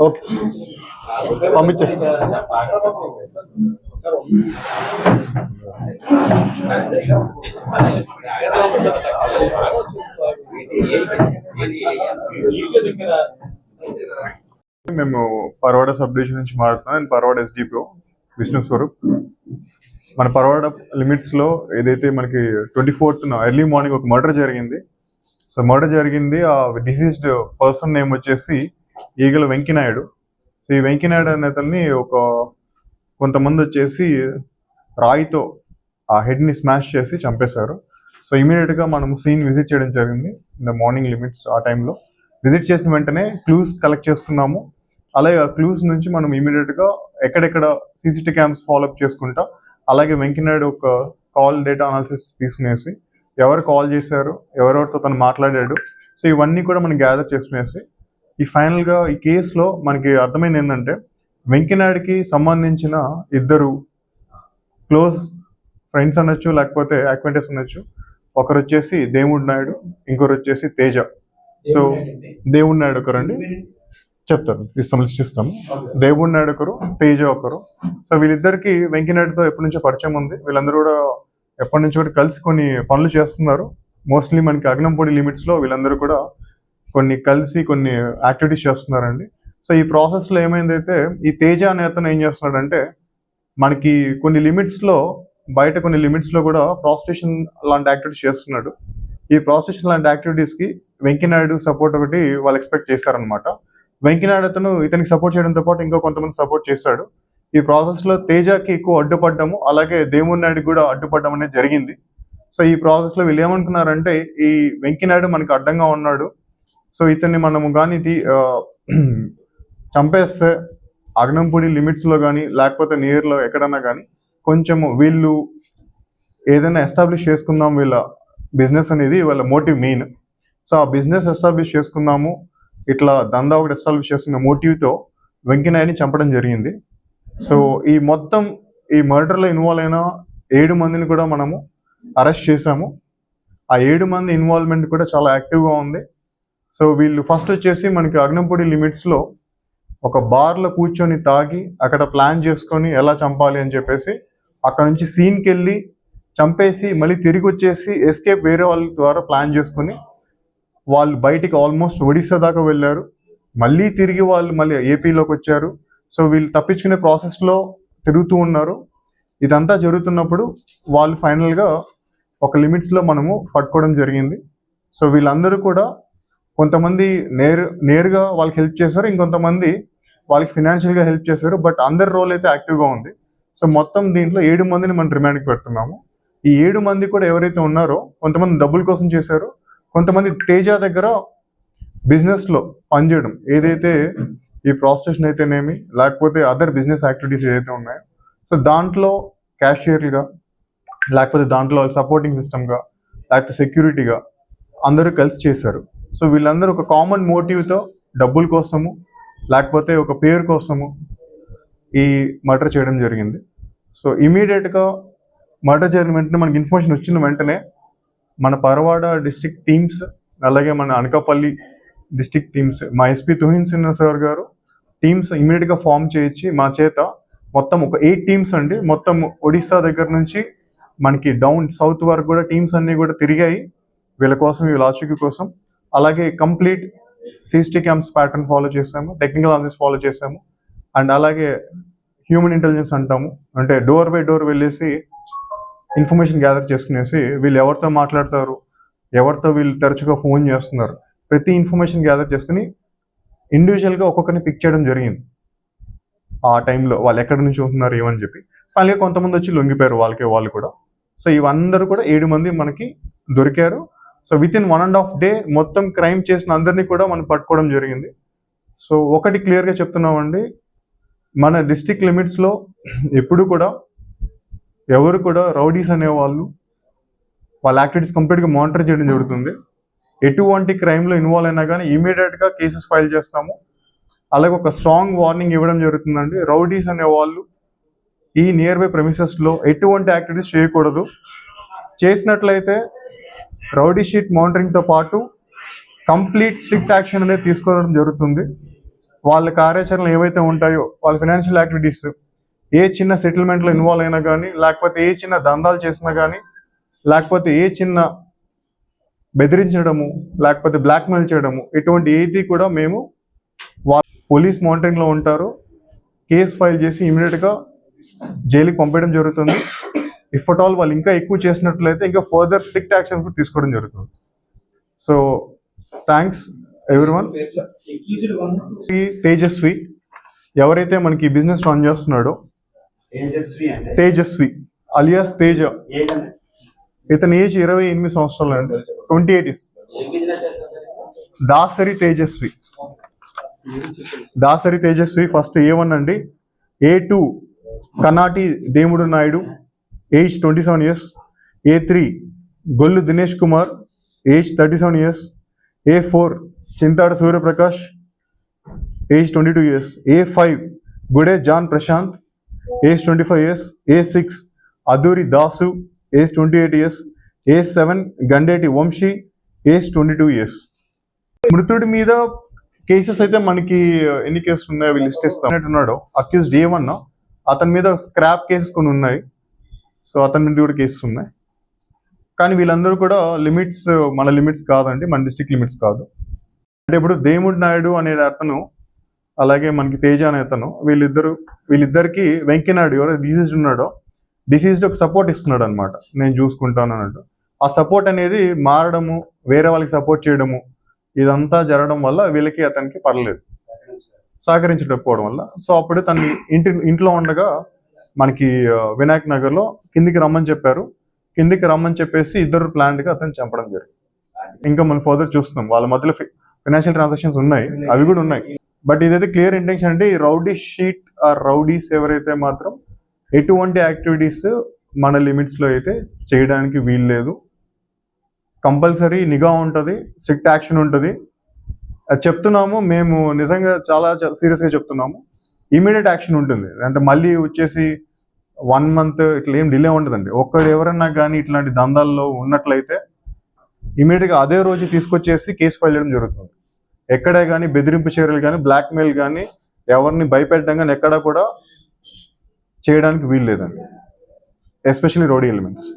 Okay. పంపించేస్తా. మేము Paravada sub division నుంచి మాట్లాడుతున్నాం అండ్ పరవాడ ఎస్డిపిఓ విష్ణు స్వరూప్. మన పరవాడ లిమిట్స్లో ఏదైతే మనకి ట్వంటీ ఫోర్త్ ఎర్లీ మార్నింగ్ ఒక మర్డర్ జరిగింది. సో మర్డర్ జరిగింది. ఆ డిసీజ్డ్ పర్సన్ నేమ్ వచ్చేసి ఈగల వెంకినాయుడు. సో ఈ వెంకినాయుడు అనే అతన్ని ఒక కొంతమంది వచ్చేసి రాయితో ఆ హెడ్ని స్మాష్ చేసి చంపేశారు. సో ఇమీడియట్గా మనం సీన్ విజిట్ చేయడం జరిగింది. ఇన్ ద మార్నింగ్ లిమిట్స్ ఆ టైంలో. విజిట్ చేసిన వెంటనే క్లూస్ కలెక్ట్ చేసుకున్నాము. అలాగే ఆ క్లూస్ నుంచి మనం ఇమీడియట్గా ఎక్కడెక్కడ సీసీటీ క్యామ్స్ ఫాలోఅప్ చేసుకుంటా అలాగే వెంకయ్యనాయుడు ఒక కాల్ డేటా అనాలిసిస్ తీసుకునేసి ఎవరు కాల్ చేశారు ఎవరెవరితో తను మాట్లాడాడు. సో ఇవన్నీ కూడా మనం గ్యాదర్ చేసుకునేసి ఈ ఫైనల్గా ఈ కేసులో మనకి అర్థమైంది ఏంటంటే వెంకయ్యనాయుడికి సంబంధించిన ఇద్దరు క్లోజ్ ఫ్రెండ్స్ అనొచ్చు లేకపోతే అక్వెంటెస్ అనొచ్చు. ఒకరు వచ్చేసి దేవుడు నాయుడు ఇంకొకరు వచ్చేసి తేజ. సో దేవుడు నాయుడు ఒకరండి చెప్తాను ఇస్తాం లిస్ట్ ఇస్తాం. దేవుడు నాయుడు ఒకరు తేజ ఒకరు. సో వీళ్ళిద్దరికి వెంకయ్యనాయుడుతో ఎప్పటి నుంచో పరిచయం ఉంది. వీళ్ళందరూ కూడా ఎప్పటి నుంచో కూడా కలిసి కొన్ని పనులు చేస్తున్నారు. మోస్ట్లీ మనకి అగ్నంపొడి లిమిట్స్లో వీళ్ళందరూ కూడా కొన్ని కలిసి కొన్ని యాక్టివిటీస్ చేస్తున్నారండి. సో ఈ ప్రాసెస్లో ఏమైందైతే ఈ తేజ అనే అతను ఏం చేస్తున్నాడంటే మనకి కొన్ని లిమిట్స్లో బయట కొన్ని లిమిట్స్లో కూడా ప్రాస్టిట్యూషన్ లాంటి యాక్టివిటీస్ చేస్తున్నాడు. ఈ ప్రాస్టిట్యూషన్ లాంటి యాక్టివిటీస్కి వెంకయ్యనాయుడు సపోర్ట్ ఒకటి వాళ్ళు ఎక్స్పెక్ట్ చేశారనమాట వెంకయ్యనాయుడు అతను ఇతనికి సపోర్ట్ చేయడంతో పాటు ఇంకా కొంతమంది సపోర్ట్ చేశాడు. ఈ ప్రాసెస్లో తేజకి ఎక్కువ అడ్డుపడ్డము అలాగే దేవుడి నాయుడు కూడా అడ్డుపడ్డం అనేది జరిగింది. సో ఈ ప్రాసెస్లో వీళ్ళు ఏమనుకున్నారంటే ఈ వెంకయ్యనాయుడు మనకి అడ్డంగా ఉన్నాడు. సో ఇతన్ని మనము కానీ చంపేస్తే అగ్నంపూడి లిమిట్స్లో కానీ లేకపోతే నియర్లో ఎక్కడన్నా కానీ కొంచెము వీళ్ళు ఏదైనా ఎస్టాబ్లిష్ చేసుకుందాం వీళ్ళ బిజినెస్ అనేది వాళ్ళ మోటివ్ మెయిన్. సో ఆ బిజినెస్ ఎస్టాబ్లిష్ చేసుకుందాము ఇట్లా దందా ఒకటి ఎస్టాబ్లిష్ చేసుకున్న మోటివ్తో వెంకయ్యని చంపడం జరిగింది. సో ఈ మొత్తం ఈ మర్డర్లో ఇన్వాల్వ్ అయిన ఏడు మందిని కూడా మనము అరెస్ట్ చేశాము. ఆ ఏడు మంది ఇన్వాల్వ్మెంట్ కూడా చాలా యాక్టివ్గా ఉంది. సో వీళ్ళు ఫస్ట్ వచ్చేసి మనకి అగ్నంపూడి లిమిట్స్లో ఒక బార్లో కూర్చొని తాగి అక్కడ ప్లాన్ చేసుకొని ఎలా చంపాలి అని చెప్పేసి అక్కడ నుంచి సీన్కి వెళ్ళి చంపేసి మళ్ళీ తిరిగి వచ్చేసి ఎస్కేప్ వేరే వాళ్ళ ద్వారా ప్లాన్ చేసుకుని వాళ్ళు బయటికి ఆల్మోస్ట్ ఒడిస్సా దాకా వెళ్ళారు. మళ్ళీ తిరిగి వాళ్ళు మళ్ళీ ఏపీలోకి వచ్చారు. సో వీళ్ళు తప్పించుకునే ప్రాసెస్లో తిరుగుతూ ఉన్నారు. ఇదంతా జరుగుతున్నప్పుడు వాళ్ళు ఫైనల్గా ఒక లిమిట్స్లో మనము పట్టుకోవడం జరిగింది. సో వీళ్ళందరూ కూడా కొంతమంది నేరు నేరుగా వాళ్ళకి హెల్ప్ చేశారు ఇంకొంతమంది వాళ్ళకి ఫినాన్షియల్గా హెల్ప్ చేశారు బట్ అందరి రోల్ అయితే యాక్టివ్గా ఉంది. సో మొత్తం దీంట్లో ఏడు మందిని మనం రిమాండ్కి పెడుతున్నాము. ఈ ఏడు మంది కూడా ఎవరైతే ఉన్నారో కొంతమంది డబ్బుల కోసం చేశారు కొంతమంది తేజ దగ్గర బిజినెస్లో పనిచేయడం ఏదైతే ఈ ప్రాస్టిట్యూషన్ అయితేనేమి లేకపోతే అదర్ బిజినెస్ యాక్టివిటీస్ ఏదైతే ఉన్నాయో సో దాంట్లో క్యాషియర్గా లేకపోతే దాంట్లో సపోర్టింగ్ సిస్టమ్గా లేకపోతే సెక్యూరిటీగా అందరూ కలిసి చేశారు. సో వీళ్ళందరూ ఒక కామన్ మోటివ్తో డబ్బుల కోసము లేకపోతే ఒక పేరు కోసము ఈ మర్డర్ చేయడం జరిగింది. సో ఇమీడియట్గా మర్డర్ జరిగిన వెంటనే మనకి ఇన్ఫర్మేషన్ వచ్చిన వెంటనే మన పరవాడ డిస్టిక్ టీమ్స్ అలాగే మన అనకాపల్లి డిస్టిక్ టీమ్స్ మా SP Tuhin Sinha sir garu teams ఇమీడియట్గా ఫామ్ చేయించి మా చేత మొత్తం ఒక ఎయిట్ టీమ్స్ అండి. మొత్తం ఒడిస్సా దగ్గర నుంచి మనకి డౌన్ సౌత్ వరకు కూడా టీమ్స్ అన్నీ కూడా తిరిగాయి. వీళ్ళ కోసం వీళ్ళ ఆచూకీ కోసం అలాగే complete CC cams pattern follow చేసాము టెక్నికల్ అనాలిసిస్ ఫాలో చేసాము అండ్ అలాగే హ్యూమన్ ఇంటెలిజెన్స్ అంటాము. అంటే డోర్ బై డోర్ వెళ్ళేసి ఇన్ఫర్మేషన్ గ్యాదర్ చేసుకునేసి వీళ్ళు ఎవరితో మాట్లాడతారు ఎవరితో వీళ్ళు తరచుగా ఫోన్ చేస్తున్నారు ప్రతి ఇన్ఫర్మేషన్ గ్యాదర్ చేసుకుని ఇండివిజువల్గా ఒక్కొక్కరిని పిక్ చేయడం జరిగింది. ఆ టైంలో వాళ్ళు ఎక్కడి నుంచి ఉంటున్నారు ఏమని చెప్పి. అలాగే కొంతమంది వచ్చి లొంగిపోయారు వాళ్ళకే వాళ్ళు కూడా. సో ఇవందరూ కూడా ఏడు మంది మనకి దొరికారు. So within one and half day మొత్తం క్రైమ్ చేసిన అందరినీ కూడా మనం పట్టుకోవడం జరిగింది. సో ఒకటి క్లియర్గా చెప్తున్నామండి. మన డిస్టిక్ లిమిట్స్లో ఎప్పుడు కూడా ఎవరు కూడా రౌడీస్ అనేవాళ్ళు వాళ్ళ యాక్టివిటీస్ కంప్లీట్గా మానిటర్ చేయడం జరుగుతుంది. ఎటువంటి క్రైమ్లో ఇన్వాల్వ్ అయినా కానీ ఇమీడియట్గా కేసెస్ ఫైల్ చేస్తాము. అలాగే ఒక స్ట్రాంగ్ వార్నింగ్ ఇవ్వడం జరుగుతుందండి. రౌడీస్ అనే వాళ్ళు ఈ నియర్ బై లో ఎటువంటి యాక్టివిటీస్ చేయకూడదు. చేసినట్లయితే రౌడీ షీట్ మానిటరింగ్తో పాటు కంప్లీట్ స్ట్రిక్ట్ యాక్షన్ అనేది తీసుకోవడం జరుగుతుంది. వాళ్ళ కార్యాచరణలు ఏవైతే ఉంటాయో వాళ్ళ ఫైనాన్షియల్ యాక్టివిటీస్ ఏ చిన్న సెటిల్మెంట్లో ఇన్వాల్వ్ అయినా కానీ లేకపోతే ఏ చిన్న దందాలు చేసినా కానీ లేకపోతే ఏ చిన్న బెదిరించడము లేకపోతే బ్లాక్మెయిల్ చేయడము ఇటువంటి ఏది కూడా మేము వాళ్ళ పోలీస్ మానిటరింగ్లో ఉంటారు. కేసు ఫైల్ చేసి ఇమీడియట్గా జైలుకి పంపించడం జరుగుతుంది. ఇఫ్ అట్ ఆల్ వాళ్ళు ఇంకా ఎక్కువ చేసినట్లయితే ఇంకా ఫర్దర్ స్ట్రిక్ట్ యాక్షన్ కూడా తీసుకోవడం జరుగుతుంది. సో థ్యాంక్స్ ఎవ్రీవన్ తేజస్వి ఎవరైతే మనకి బిజినెస్ రన్ చేస్తున్నాడో తేజస్వి అలియాస్ తేజ. ఇతని ఏజ్ ఇరవై ఎనిమిది సంవత్సరాలు అండి. Twenty eight is Dasari Tejaswi. Dasari Tejaswi first A one అండి. A two Kanati Demudu Naidu. Age twenty seven years A three Gollu Dinesh Kumar. Age thirty seven years A four Chintada Suryaprakash. Age twenty two years A five Gude John Prashanth. Age twenty five years A six Aduri Dasu. Age twenty eight years A seven Gandeti Vamsi. Age twenty two years మృతుడి మీద cases అయితే మనకి uh, ఎన్ని కేసులు ఉన్నాయో list ఇస్తాం. ఉన్నాడు accused A one అతని మీద స్క్రాప్ కేసెస్ కొన్ని ఉన్నాయి. సో అతని మీద కూడా కేసెస్ ఉన్నాయి. కానీ వీళ్ళందరూ కూడా లిమిట్స్ మన లిమిట్స్ కాదండి మన డిస్ట్రిక్ట్ లిమిట్స్ కాదు. అంటే ఇప్పుడు దేముడు నాయుడు అనే అతను అలాగే మనకి తేజ అనే అతను వీళ్ళిద్దరు వీళ్ళిద్దరికి వెంకయ్యనాయుడు ఎవరైతే డిసీజ్డ్ ఉన్నాడో డిసీజ్డ్ ఒక సపోర్ట్ ఇస్తున్నాడు అనమాట నేను చూసుకుంటాను అన్నట్టు. ఆ సపోర్ట్ అనేది మారడము వేరే వాళ్ళకి సపోర్ట్ చేయడము ఇదంతా జరగడం వల్ల వీళ్ళకి అతనికి పర్లేదు. సహకరించకపోవడం వల్ల. సో అప్పుడు తన ఇంటి ఇంట్లో ఉండగా మనకి వినాయక్ నగర్లో కిందికి రమ్మని చెప్పారు. కిందికి రమ్మని చెప్పేసి ఇద్దరు ప్లాంట్గా అతను చంపడం జరిగింది. ఇంకా మనం ఫర్దర్ చూస్తున్నాం. వాళ్ళ మధ్యలో ఫైనాన్షియల్ ట్రాన్సాక్షన్స్ ఉన్నాయి. అవి కూడా ఉన్నాయి. బట్ ఇదైతే క్లియర్ ఇంటెన్షన్ అంటే ఈ రౌడీ షీట్ ఆ రౌడీస్ ఎవరైతే మాత్రం ఎటువంటి యాక్టివిటీస్ మన లిమిట్స్లో అయితే చేయడానికి వీలు లేదు. కంపల్సరీ నిఘా ఉంటుంది. స్ట్రిక్ట్ యాక్షన్ ఉంటుంది. అది చెప్తున్నాము. మేము నిజంగా చాలా సీరియస్గా చెప్తున్నాము. ఇమీడియట్ యాక్షన్ ఉంటుంది. అంటే మళ్ళీ వచ్చేసి వన్ మంత్ ఇట్లా ఏం డిలే ఉండదండి. ఒక్కడు ఎవరన్నా కానీ ఇట్లాంటి దందాల్లో ఉన్నట్లయితే ఇమీడియట్గా అదే రోజు తీసుకొచ్చేసి కేసు ఫైల్ చేయడం జరుగుతుంది. ఎక్కడే కానీ బెదిరింపు చర్యలు కానీ బ్లాక్మెయిల్ కానీ ఎవరిని భయపెట్టడం కానీ ఎక్కడా కూడా చేయడానికి వీలు లేదండి. Especially rowdy elements.